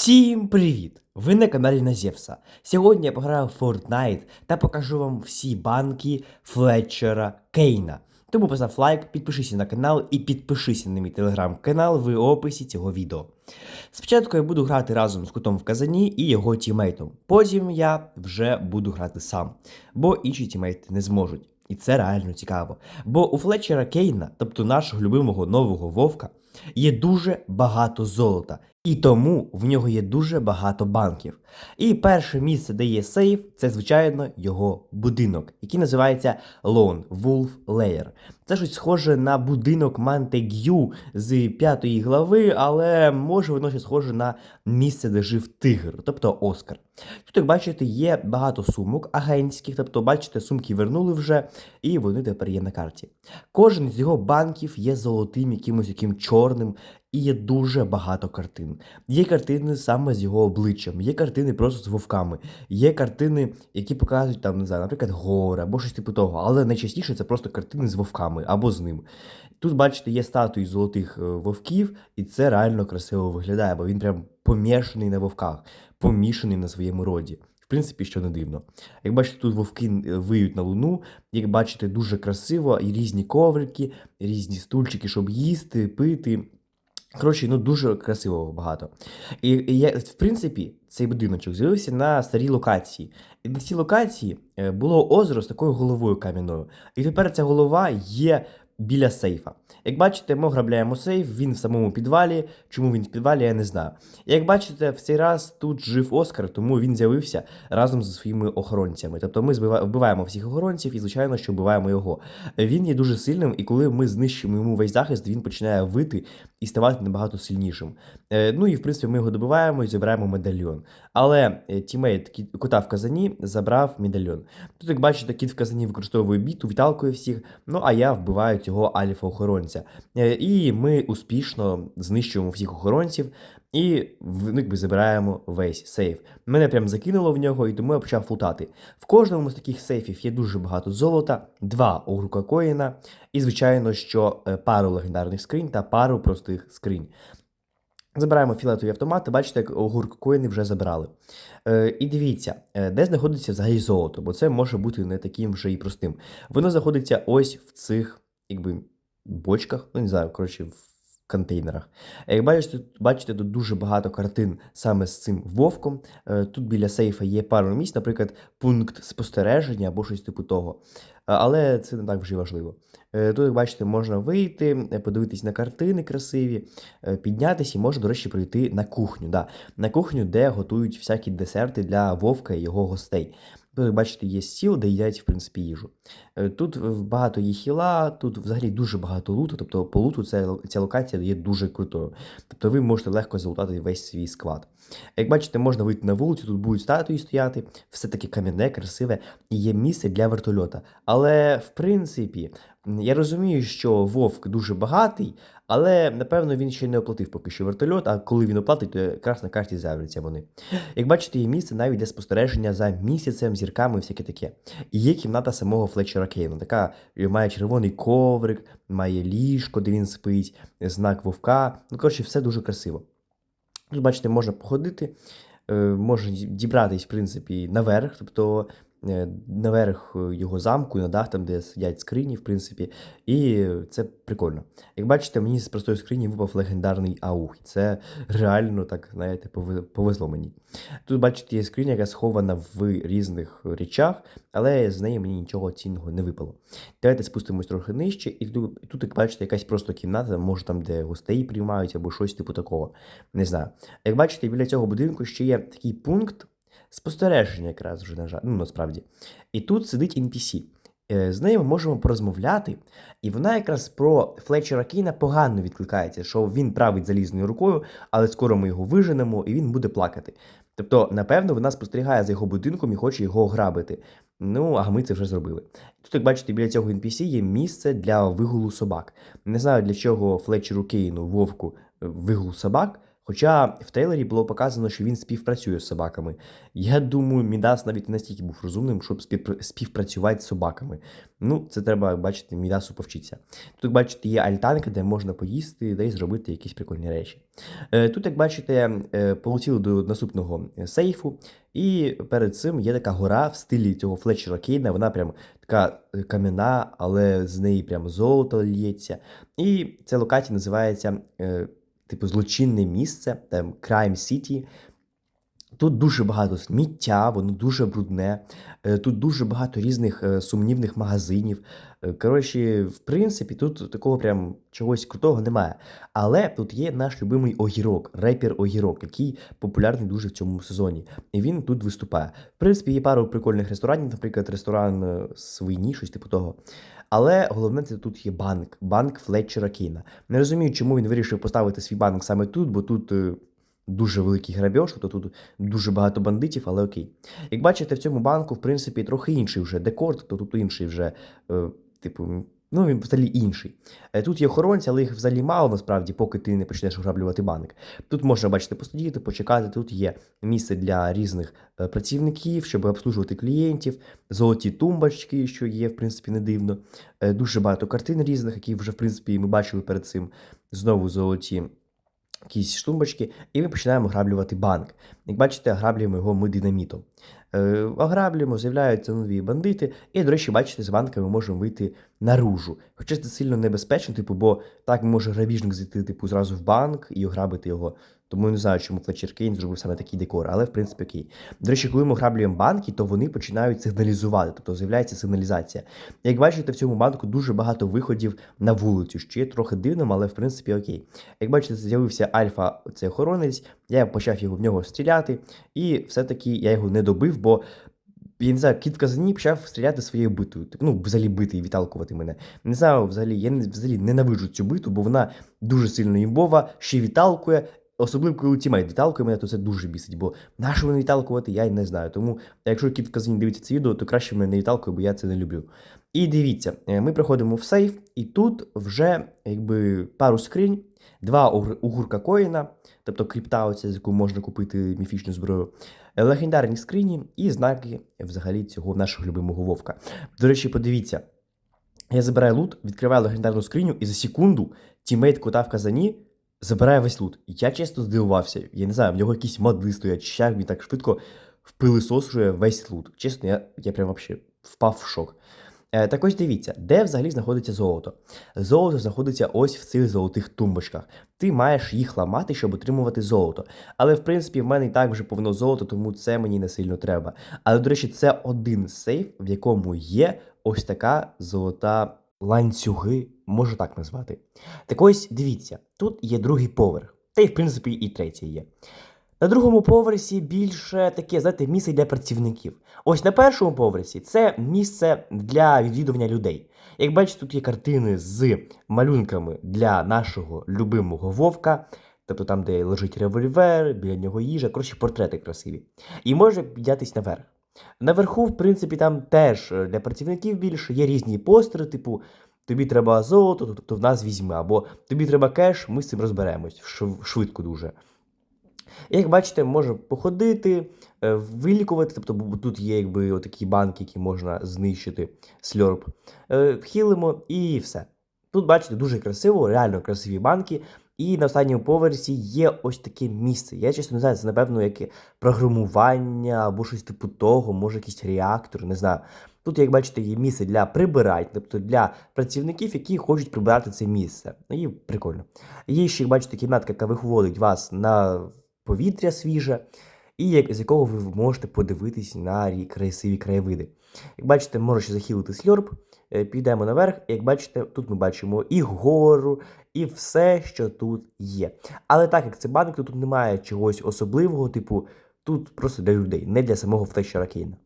Всім привіт! Ви на каналі Назєвса. Сьогодні я пограю в Fortnite та покажу вам всі банки Флетчера Кейна. Тому постав лайк, підпишися на канал і підпишися на мій телеграм-канал в описі цього відео. Спочатку я буду грати разом з кутом в казані і його тімейтом. Потім я вже буду грати сам, бо інші тімейти не зможуть. І це реально цікаво. Бо у Флетчера Кейна, тобто нашого любимого нового вовка, є дуже багато золота. І тому в нього є дуже багато банків. І перше місце, де є сейф, це, звичайно, його будинок, який називається Lone Wolf Lair. Це щось схоже на будинок Монтегю з п'ятої глави, але може воно ще схоже на місце, де жив тигр, тобто Оскар. Тут, як бачите, є багато сумок агентських, тобто, бачите, сумки вернули вже, і вони тепер є на карті. Кожен з його банків є золотим, якимось яким чорним, і є дуже багато картин. Є картини саме з його обличчям, є картини просто з вовками, є картини, які показують там, не знаю, наприклад, гори або щось типу того. Але найчастіше це просто картини з вовками або з ним. Тут, бачите, є статуї золотих е, вовків, і це реально красиво виглядає, бо він прям помішаний на вовках, помішаний на своєму роді. В принципі, що не дивно. Як бачите, тут вовки е, виють на луну, як бачите, дуже красиво, і різні коврики, різні стульчики, щоб їсти, пити. Коротше, ну дуже красиво багато. І, і я, в принципі, цей будиночок з'явився на старій локації. І на цій локації е, було озеро з такою головою кам'яною. І тепер ця голова є біля сейфа. Як бачите, ми ограбляємо сейф, він в самому підвалі. Чому він в підвалі, я не знаю. Як бачите, в цей раз тут жив Оскар, тому він з'явився разом зі своїми охоронцями. Тобто ми вбиваємо всіх охоронців і, звичайно, що вбиваємо його. Він є дуже сильним, і коли ми знищимо йому весь захист, він починає вити і ставати набагато сильнішим. Е, ну і в принципі ми його добиваємо і забираємо медальйон. Але е, тімейт кота в казані забрав медальйон. Тут, як бачите, кіт в казані використовує біту, відталкує всіх. Ну а я вбиваю цього альфа-охоронця. Е, І ми успішно знищуємо всіх охоронців і в- забираємо весь сейф. Мене прям закинуло в нього, і тому я почав лутати. В кожному з таких сейфів є дуже багато золота, два огурка коїна, і, звичайно, що е, пару легендарних скринь та пару простих скринь. Забираємо філетові автомати, бачите, як огурк коїни вже забрали. Е, і дивіться, е, де знаходиться взагалі золото, бо це може бути не таким вже і простим. Воно знаходиться ось в цих, якби, бочках, ну не знаю, коротше, в контейнерах. Як бачите, бачите, тут дуже багато картин саме з цим вовком. Е, Тут біля сейфа є пару місць, наприклад, пункт спостереження або щось типу того. Але це не так вже важливо. Е, Тут, як бачите, можна вийти, е, подивитись на картини красиві, піднятися і можна, до речі, прийти на кухню. Да, на кухню, де готують всякі десерти для вовка і його гостей. Тут, як бачите, є стіл, де їдять, в принципі, їжу. Е, Тут е, багато є хіла, тут взагалі дуже багато луту, тобто по луту ця, ця локація є дуже крутою. Тобто ви можете легко залутати весь свій склад. Як бачите, можна вийти на вулицю, тут будуть статуї стояти, все таке кам'яне, красиве, і є місце для вертольота. Але в принципі, я розумію, що Вовк дуже багатий, але напевно він ще не оплатив поки що вертольот, а коли він оплатить, то якраз на карті з'являться вони. Як бачите, є місце навіть для спостереження за місяцем, зірками і всяке таке. І є кімната самого Флетчера Кейна. Така е, має червоний коврик, має ліжко, де він спить, знак вовка. Ну, коротше, все дуже красиво. Тут, бачите, можна походити, е, можна дібратись, в принципі, наверх, тобто наверх е, його замку, на дах, там, де сидять скрині, в принципі, і це прикольно. Як бачите, мені з простої скрині випав легендарний аух. Це реально так, знаєте, повезло мені. Тут, бачите, є скриня, яка схована в різних речах, але з неї мені нічого цінного не випало. Давайте спустимось трохи нижче, і тут як бачите, якась просто кімната, може там, де гостей приймають, або щось типу такого. Не знаю. Як бачите, біля цього будинку ще є такий пункт спостереження, якраз вже на жаль, ну насправді. І тут сидить NPC. Е, З нею ми можемо порозмовляти, і вона якраз про Флетчера Кейна погано відкликається, що він править залізною рукою, але скоро ми його виженемо, і він буде плакати. Тобто, напевно, вона спостерігає за його будинком і хоче його ограбити. Ну, а ми це вже зробили. Тут, як бачите, біля цього NPC є місце для вигулу собак. Не знаю, для чого Флетчеру Кейну, вовку, вигул собак, Хоча в трейлері було показано, що він співпрацює з собаками. Я думаю, Мідас навіть настільки був розумним, щоб співпр- співпрацювати з собаками. Ну, це треба бачити, Мідасу повчитися. Тут, як бачите, є альтанка, де можна поїсти, де й зробити якісь прикольні речі. Е, Тут, як бачите, е, полетіли до наступного е, сейфу, і перед цим є така гора в стилі цього Флетчера Кейна. Вона прям така кам'яна, але з неї прям золото лється. І ця локація називається. Типу, злочинне місце, там Crime City. Тут дуже багато сміття, воно дуже брудне. е, Тут дуже багато різних е, сумнівних магазинів. Е, Коротше, в принципі, тут такого прям чогось крутого немає. Але тут є наш любимий огірок, репер огірок, який популярний дуже в цьому сезоні. І він тут виступає. В принципі, є пару прикольних ресторанів, наприклад, ресторан свині, щось типу того. Але головне це тут є банк, банк Флетчера Кейна. Не розумію, чому він вирішив поставити свій банк саме тут, бо тут. е, Дуже великий грабіж, тобто тут дуже багато бандитів, але окей. Як бачите, в цьому банку, в принципі, трохи інший вже декор, тобто тут інший вже, е, типу, ну він взагалі інший. Е, Тут є охоронці, але їх взагалі мало насправді, поки ти не почнеш ограблювати банк. Тут можна бачити, посидіти, почекати. Тут є місце для різних е, працівників, щоб обслужувати клієнтів, золоті тумбочки, що є, в принципі, не дивно. Е, Дуже багато картин різних, які вже, в принципі, ми бачили перед цим. Знову золоті якісь штумбочки, і ми починаємо ограблювати банк. Як бачите, ограблюємо його ми динамітом. Е, ограблюємо, з'являються нові бандити, і, до речі, бачите, з банка ми можемо вийти наружу. Хоча це сильно небезпечно, типу, бо так може грабіжник зайти типу, зразу в банк і ограбити його. Тому не знаю, чому Флетчер Кейн зробив саме такий декор, але в принципі окей. До речі, коли ми ограблюємо банки, то вони починають сигналізувати, тобто з'являється сигналізація. Як бачите, в цьому банку дуже багато виходів на вулицю, що є трохи дивним, але в принципі окей. Як бачите, з'явився альфа, цей охоронець, я почав його в нього стріляти, і все-таки я його не добив, бо. Я не знаю, кіт казані почав стріляти своєю битою. Ну, взагалі бити і відталкувати мене. Не знаю, взагалі, я взагалі ненавиджу цю биту, бо вона дуже сильно імбова, ще й відталкує. Особливо, коли тімейт відталкує мене, то це дуже бісить, бо на що мене відталкувати, я не знаю. Тому, якщо кіт казані дивиться це відео, то краще мене не відталкує, бо я це не люблю. І дивіться, е, ми приходимо в сейф, і тут вже якби пару скринь, два огурка коїна, тобто крипта, оця, з яку можна купити міфічну зброю, легендарні скрині і знаки взагалі цього нашого любимого вовка. До речі, подивіться. Я забираю лут, відкриваю легендарну скриню, і за секунду тімейт кота в казані забирає весь лут. І я чесно здивувався. Я не знаю, в нього якісь моди стоять, чи як він так швидко впилисосує весь лут. Чесно, я, я прям вообще впав в шок. Е, так ось дивіться, де взагалі знаходиться золото. Золото знаходиться ось в цих золотих тумбочках. Ти маєш їх ламати, щоб отримувати золото. Але в принципі в мене і так вже повно золото, тому це мені не сильно треба. Але, до речі, це один сейф, в якому є ось така золота ланцюги, можу так назвати. Так ось дивіться, тут є другий поверх, та й в принципі і третій є. На другому поверсі більше таке, знаєте, місце для працівників. Ось на першому поверсі це місце для відвідування людей. Як бачите, тут є картини з малюнками для нашого любимого вовка, тобто там, де лежить револьвер, біля нього їжа, коротше, портрети красиві. І може піднятись наверх. Наверху, в принципі, там теж е, для працівників більше є різні постери, типу. Тобі треба золото, тобто в нас візьми, або тобі треба кеш, ми з цим розберемось швидко дуже. Як бачите, може походити, е, вилікувати, тобто тут є якби отакі банки, які можна знищити сльорп. Е, Вхилимо і все. Тут, бачите, дуже красиво, реально красиві банки. І на останньому поверсі є ось таке місце. Я чесно не знаю, це напевно яке програмування або щось типу того, може якийсь реактор, не знаю. Тут, як бачите, є місце для прибирань, тобто для працівників, які хочуть прибирати це місце. Ну, І прикольно. Є ще, як бачите, кімнатка, яка виводить вас на повітря свіже, і як, з якого ви можете подивитись на красиві краєвиди. Як бачите, може ще захилити сльорб, е, підемо наверх, як бачите, тут ми бачимо і гору, і все, що тут є. Але так як це банк, то тут немає чогось особливого, типу, тут просто для людей, не для самого Флешера Кейна.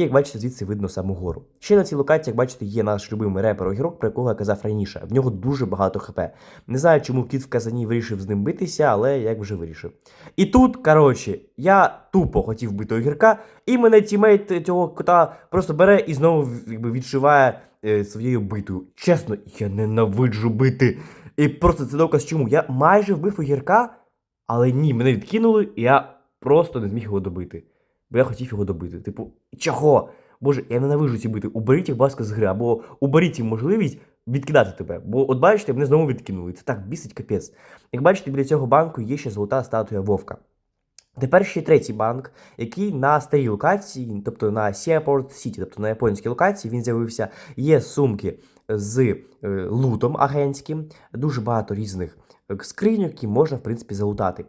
І як бачите, звідси видно саму гору. Ще на цій локації, як бачите, є наш любимий репер огірок, про якого я казав раніше. В нього дуже багато хп. Не знаю, чому кіт в казані вирішив з ним битися, але як вже вирішив. І тут, коротше, я тупо хотів бити огірка, і мене тімейт цього кота просто бере і знову якби, відшиває е, своєю битою. Чесно, я ненавиджу бити. І просто це доказ чому. Я майже вбив огірка, Але ні, мене відкинули, і я просто не зміг його добити. Бо я хотів його добити. Типу, чого? Боже, я ненавижу ці бити. Уберіть їх, будь ласка, з гри, або уберіть їм можливість відкидати тебе. Бо от бачите, мене знову відкинули. Це так бісить капець. Як бачите, біля цього банку є ще золота статуя Вовка. Тепер ще третій банк, який на старій локації, тобто на Seaport City, тобто на японській локації, він з'явився. Є сумки з е, лутом агентським, дуже багато різних е, скриньок, які можна, в принципі, залутати.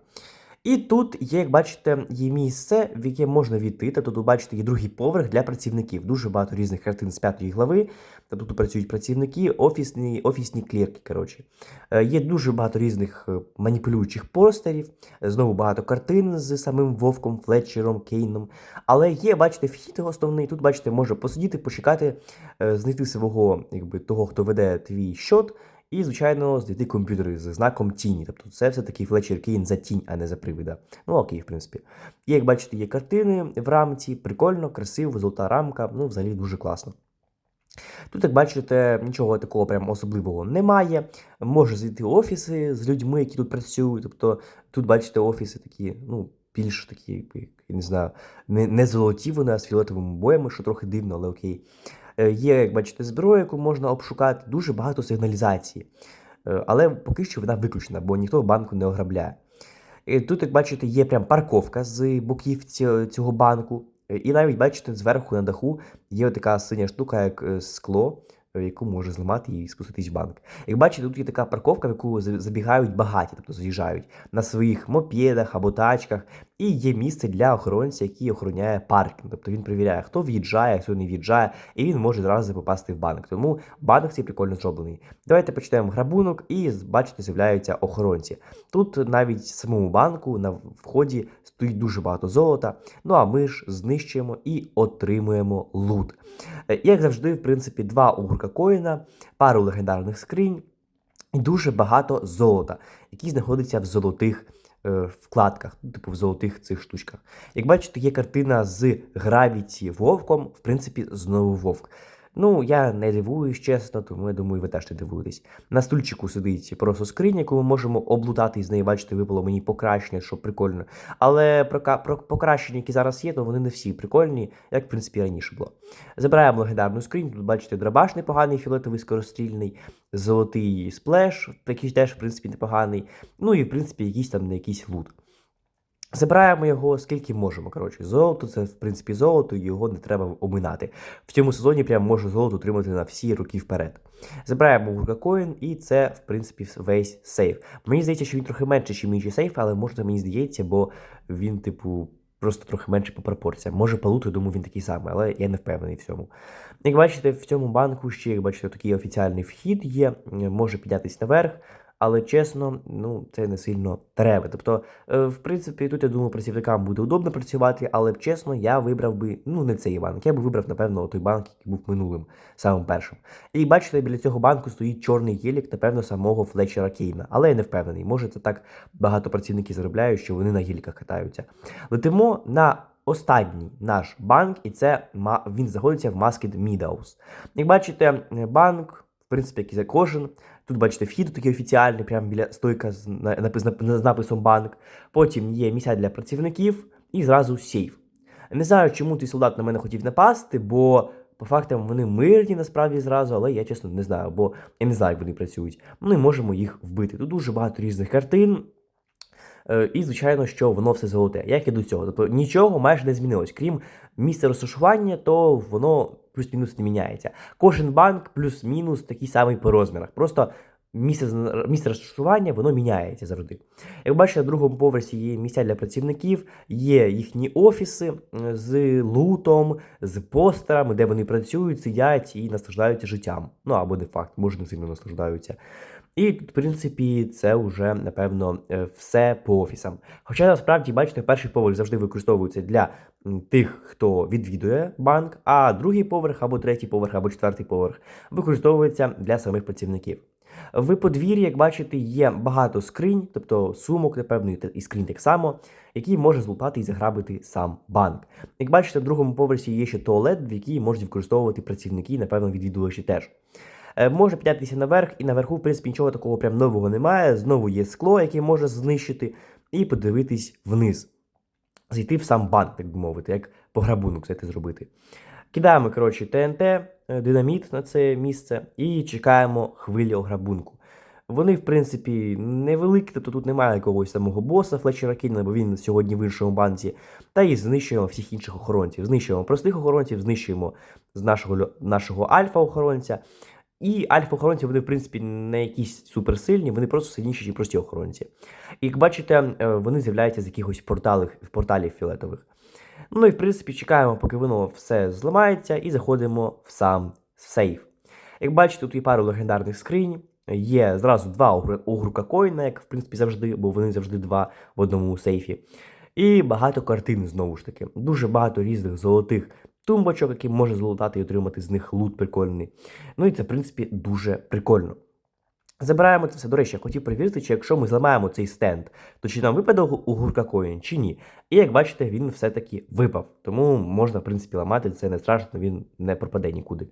І тут є, як бачите, є місце, в яке можна війти. Тобто тут, бачите, є другий поверх для працівників. Дуже багато різних картин з п'ятої глави. Тобто тут працюють працівники, офісні, офісні клерки. Коротше. Е, Є дуже багато різних е, маніпулюючих постерів, знову багато картин з самим Вовком, Флетчером, Кейном. Але є, бачите, вхід основний. Тут, бачите, може посидіти, почекати, е, знайти свого, якби того, хто веде твій щот. І, звичайно, знайти комп'ютери з знаком тіні. Тобто це все-таки Флетчер Кейн за тінь, а не за привида. Ну окей, в принципі. І як бачите, є картини в рамці, прикольно, красиво, золота рамка, ну, взагалі дуже класно. Тут, як бачите, нічого такого прям особливого немає. Може зайти офіси з людьми, які тут працюють. Тобто тут, бачите, офіси такі, ну, більш такі, я не знаю, не, не золоті вони, а з фіолетовими боями, що трохи дивно, але окей. Е, Є, як бачите, зброя, яку можна обшукати, дуже багато сигналізації. Е, Але поки що вона виключена, бо ніхто банку не ограбляє. І Тут, як бачите, є прям парковка з боків цього банку. Е, І навіть, бачите, зверху на даху є така синя штука, як скло, яку може зламати і спуститись в банк. Як бачите, тут є така парковка, в яку забігають багаті, тобто заїжджають на своїх мопедах або тачках. І є місце для охоронця, який охороняє паркінг. Тобто він перевіряє, хто в'їжджає, хто не в'їжджає, і він може зразу попасти в банк. Тому банк цей прикольно зроблений. Давайте почнемо грабунок, і бачите, з'являються охоронці. Тут навіть самому банку на вході стоїть дуже багато золота. Ну а ми ж знищуємо і отримуємо лут. Е, як завжди, в принципі, два угурка коїна, пару легендарних скринь і дуже багато золота, які знаходяться в золотих е, вкладках, ну, типу в золотих цих штучках. Як бачите, є картина з гравіті вовком, в принципі, знову вовк. Ну, я не дивуюсь, чесно, тому я думаю, ви теж не дивуєтесь. На стульчику сидить просто скриня, яку ми можемо облутати і з неї, бачите, випало мені покращення, що прикольно. Але про, про покращення, які зараз є, то вони не всі прикольні, як в принципі раніше було. Забираємо легендарну скриню. Тут бачите, драбаш непоганий, фіолетовий скорострільний, золотий сплеш, який теж, в принципі, непоганий. Ну і в принципі якийсь там не якийсь лут. Забираємо його скільки можемо. Коротше, золото це в принципі золото, його не треба оминати. В цьому сезоні прям можу золото отримати на всі роки вперед. Забираємо Уркакоін, і це, в принципі, весь сейф. Мені здається, що він трохи менше, ніж інші сейфи, але може мені здається, бо він, типу, просто трохи менше по пропорціям. Може, по луту, думаю, він такий самий, але я не впевнений в цьому. Як бачите, в цьому банку ще, як бачите, такий офіціальний вхід є, може піднятися наверх. Але чесно, ну це не сильно треба. Тобто, е, в принципі, тут я думаю, працівникам буде удобно працювати, але чесно, я вибрав би ну не цей банк. Я би вибрав, напевно, той банк, який був минулим, самим першим. І бачите, біля цього банку стоїть чорний гелік, напевно, самого Флетчера Кейна. Але я не впевнений. Може, це так багато працівників заробляють, що вони на геліках катаються. Летимо на. Останній наш банк, і це він знаходиться в Masked Meadows. Як бачите, е, банк, принципі, як і за кожен. Тут бачите вхід такий офіціальний, прямо біля стойка з, на- напис- з написом банк. Потім є місця для працівників і зразу сейф. Не знаю, чому той солдат на мене хотів напасти, бо по фактам вони мирні насправді зразу, але я чесно не знаю, бо я не знаю, як вони працюють. Ми можемо їх вбити. Тут дуже багато різних картин. Е, І, звичайно, що воно все золоте, як і до цього. Тобто нічого майже не змінилось. Крім місця розташування, то воно плюс-мінус не міняється. Кожен банк плюс-мінус такий самий по розмірах. Просто місце, місце розташування воно міняється завжди. Як бачите, на другому поверсі є місця для працівників, є їхні офіси з лутом, з постерами, де вони працюють, сидять і наслаждаються життям. Ну або де факт, може не сильно наслаждаються. І, в принципі, це вже, напевно, е, все по офісам. Хоча насправді, бачите, перший поверх завжди використовується для тих, хто відвідує банк, а другий поверх, або третій поверх, або четвертий поверх використовується для самих працівників. В подвір'ї, як бачите, є багато скринь, тобто сумок, напевно, і скринь так само, які може злутати і заграбити сам банк. Як бачите, в другому поверсі є ще туалет, в який можуть використовувати працівники, напевно, відвідувачі теж. Е, Може піднятися наверх, і наверху, в принципі, нічого такого прям нового немає. Знову є скло, яке може знищити. і подивитись вниз. Зайти в сам банк, так би мовити, як пограбунок це зробити. Кидаємо, коротше, ТНТ, е, динаміт на це місце і чекаємо хвилі ограбунку. Вони, в принципі, невеликі, тобто тут немає якогось самого боса Флетчера Кейна, бо він сьогодні в іншому банці. Та і знищуємо всіх інших охоронців. Знищуємо простих охоронців, знищуємо з нашого, нашого альфа-охоронця. І альфа-охоронці, вони, в принципі, не якісь суперсильні, вони просто сильніші, ніж прості охоронці. І як бачите, е, вони з'являються з якихось порталів, порталів фіолетових. Ну і в принципі чекаємо, поки воно все зламається, і заходимо в сам сейф. Як бачите, тут є пару легендарних скринь. Є зразу два огр- огурка коїна, як в принципі завжди, бо вони завжди два в одному сейфі. І багато картин знову ж таки. Дуже багато різних золотих тумбочок, які може золотати і отримати з них лут прикольний. Ну і це, в принципі, дуже прикольно. Забираємо це все. До речі, я хотів перевірити, чи якщо ми зламаємо цей стенд, то чи нам випаде у- гурка коін, чи ні. І як бачите, він все-таки випав. Тому можна, в принципі, ламати, це не страшно, він не пропаде нікуди.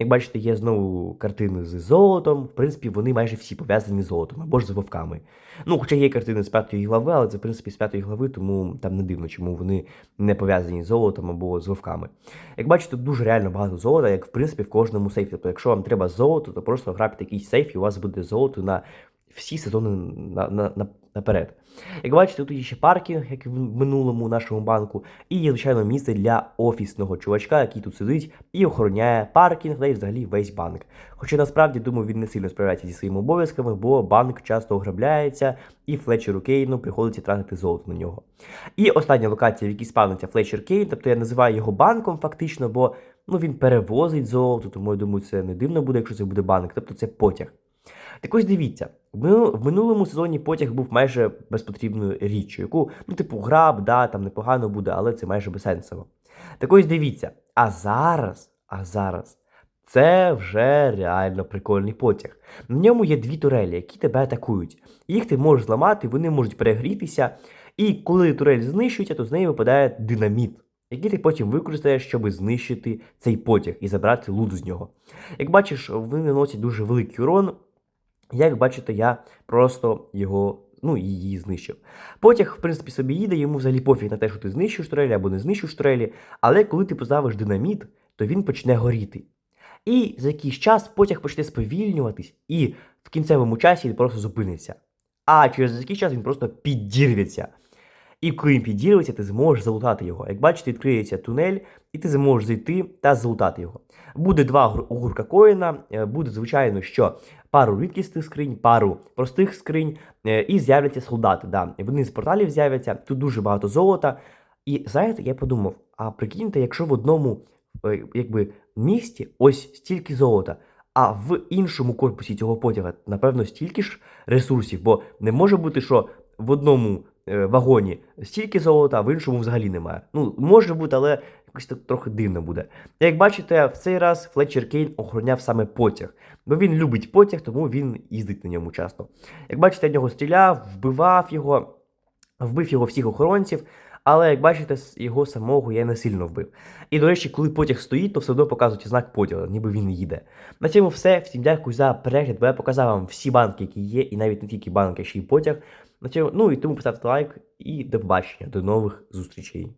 Як бачите, є знову картини з золотом. В принципі, вони майже всі пов'язані з золотом або ж з вовками. Ну, хоча є картини з п'ятої глави, але це, в принципі, з п'ятої глави, тому там не дивно, чому вони не пов'язані з золотом або з вовками. Як бачите, дуже реально багато золота, як в принципі в кожному сейфі. Тобто, якщо вам треба золото, то просто грабте якийсь сейф, і у вас буде золото на всі сезони на, на, на, наперед. Як бачите, тут є ще паркінг, як в минулому нашому банку, і є, звичайно, місце для офісного чувачка, який тут сидить і охороняє паркінг, та й взагалі весь банк. Хоча насправді, думаю, він не сильно справляється зі своїми обов'язками, бо банк часто ограбляється, і Флетчеру Кейну приходиться тратити золото на нього. І остання локація, в якій спавниться Флетчер Кейн, тобто я називаю його банком фактично, бо ну, він перевозить золото, тому я думаю, це не дивно буде, якщо це буде банк, тобто це потяг. Так ось дивіться, в минулому сезоні потяг був майже безпотрібною річчю, яку, ну, типу, граб, да, там непогано буде, але це майже безсенсово. Ось дивіться, а зараз, а зараз, це вже реально прикольний потяг. На ньому є дві турелі, які тебе атакують. Їх ти можеш зламати, вони можуть перегрітися, і коли турель знищується, то з неї випадає динаміт, який ти потім використаєш, щоб знищити цей потяг і забрати лут з нього. Як бачиш, вони наносять дуже великий урон. Як бачите, я просто його, ну, її знищив. Потяг, в принципі, собі їде, йому взагалі пофіг на те, що ти знищиш турелі або не знищиш турелі, але коли ти поставиш динаміт, то він почне горіти. І за якийсь час потяг почне сповільнюватись, і в кінцевому часі він просто зупиниться. А через якийсь час він просто підірветься. І коли він ти зможеш залутати його. Як бачите, відкриється тунель, і ти зможеш зайти та залутати його. Буде два гур- огурка коїна, е, буде, звичайно, що пару рідкісних скринь, пару простих скринь, е, і з'являться солдати. Да. Вони з порталів з'являться, тут дуже багато золота. І знаєте, я подумав: а прикиньте, якщо в одному е, якби, місті ось стільки золота, а в іншому корпусі цього потяга, напевно, стільки ж ресурсів, бо не може бути, що в одному вагоні стільки золота, в іншому взагалі немає. Ну, може бути, але якось так трохи дивно буде. Як бачите, в цей раз Флетчер Кейн охороняв саме потяг, бо він любить потяг, тому він їздить на ньому часто. Як бачите, я нього стріляв, вбивав його, вбив його всіх охоронців. Але як бачите, його самого я не сильно вбив. І до речі, коли потяг стоїть, то все одно показують знак потяга, ніби він їде. На цьому все. Всім дякую за перегляд, бо я показав вам всі банки, які є, і навіть не тільки банки, а ще й потяг. На цьому, ну і тому поставте лайк і до побачення, до нових зустрічей.